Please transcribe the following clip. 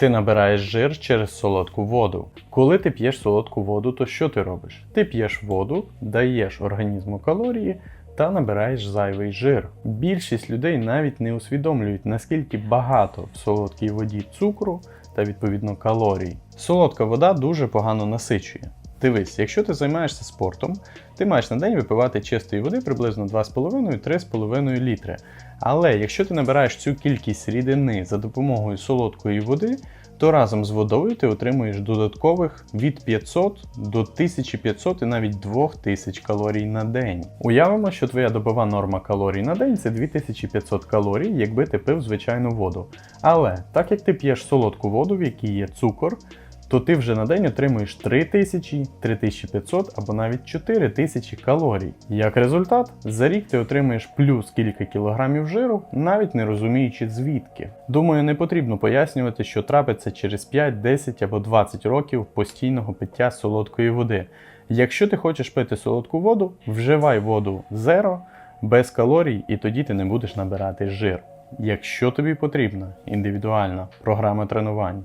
Ти набираєш жир через солодку воду. Коли ти п'єш солодку воду, то що ти робиш? Ти п'єш воду, даєш організму калорії та набираєш зайвий жир. Більшість людей навіть не усвідомлюють, наскільки багато в солодкій воді цукру та відповідно калорій. Солодка вода дуже погано насичує. Дивись, якщо ти займаєшся спортом, ти маєш на день випивати чистої води приблизно 2,5-3,5 літри. Але якщо ти набираєш цю кількість рідини за допомогою солодкої води, то разом з водою ти отримуєш додаткових від 500 до 1500 і навіть 2000 калорій на день. Уявимо, що твоя добова норма калорій на день це 2500 калорій, якби ти пив звичайну воду. Але так як ти п'єш солодку воду, в якій є цукор, то ти вже на день отримуєш 3000, 3500 або навіть 4000 калорій. Як результат, за рік ти отримуєш плюс кілька кілограмів жиру, навіть не розуміючи звідки. Думаю, не потрібно пояснювати, що трапиться через 5, 10 або 20 років постійного пиття солодкої води. Якщо ти хочеш пити солодку воду, вживай воду зеро, без калорій, і тоді ти не будеш набирати жир. Якщо тобі потрібна індивідуальна програма тренувань,